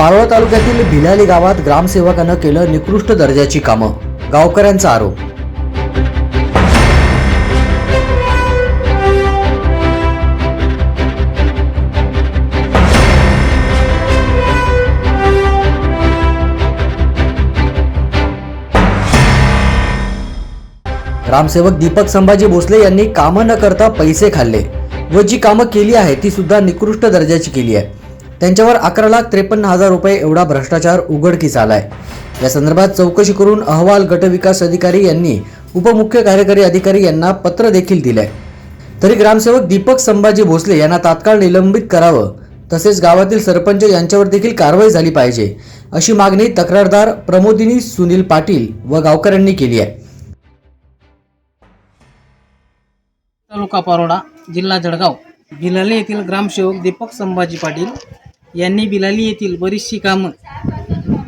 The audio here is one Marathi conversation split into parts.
पारोळा तालुक्यातील भिलाली गावात ग्रामसेवकानं केलं निकृष्ट दर्जाची कामं. गावकऱ्यांचा आरोप. ग्रामसेवक दीपक संभाजी भोसले यांनी कामं न करता पैसे खाल्ले व जी कामं केली आहे ती सुद्धा निकृष्ट दर्जाची केली आहे. त्यांच्यावर अकरा लाख त्रेपन्न हजार रुपये एवढा भ्रष्टाचार उघडकीस आलाय. या संदर्भात चौकशी करून अहवाल गटविकास अधिकारी यांनी उपमुख्य कार्यकारी अधिकारी यांना पत्र देखील दिलंय. तरी ग्रामसेवक दीपक संभाजी भोसले यांना तात्काळ निलंबित करावं तसेच गावातील सरपंच यांच्यावर देखील कारवाई झाली पाहिजे अशी मागणी तक्रारदार प्रमोदिनी सुनील पाटील व गावकऱ्यांनी केली आहे. तालुका पारोडा जिल्हा जळगाव. बिलाली येथील ग्रामसेवक दीपक संभाजी पाटील यांनी बिलाली येथील बरीचशी कामं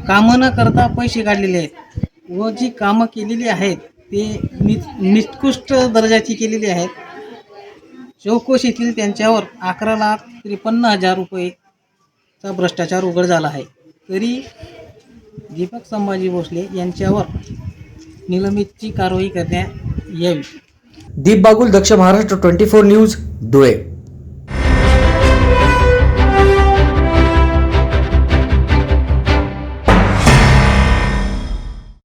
कामं न करता पैसे काढलेले आहेत. व जी कामं केलेली आहेत ते नि निकृष्ट दर्जाची केलेली आहेत. चौकशीतील त्यांच्यावर अकरा लाख त्रेपन्न हजार रुपयेचा भ्रष्टाचार उघड झाला आहे. तरी दीपक संभाजी भोसले यांच्यावर निलंबितची कारवाई करण्यात यावी. Deep Bagul Daksh Maharashtra twenty four news Dhule.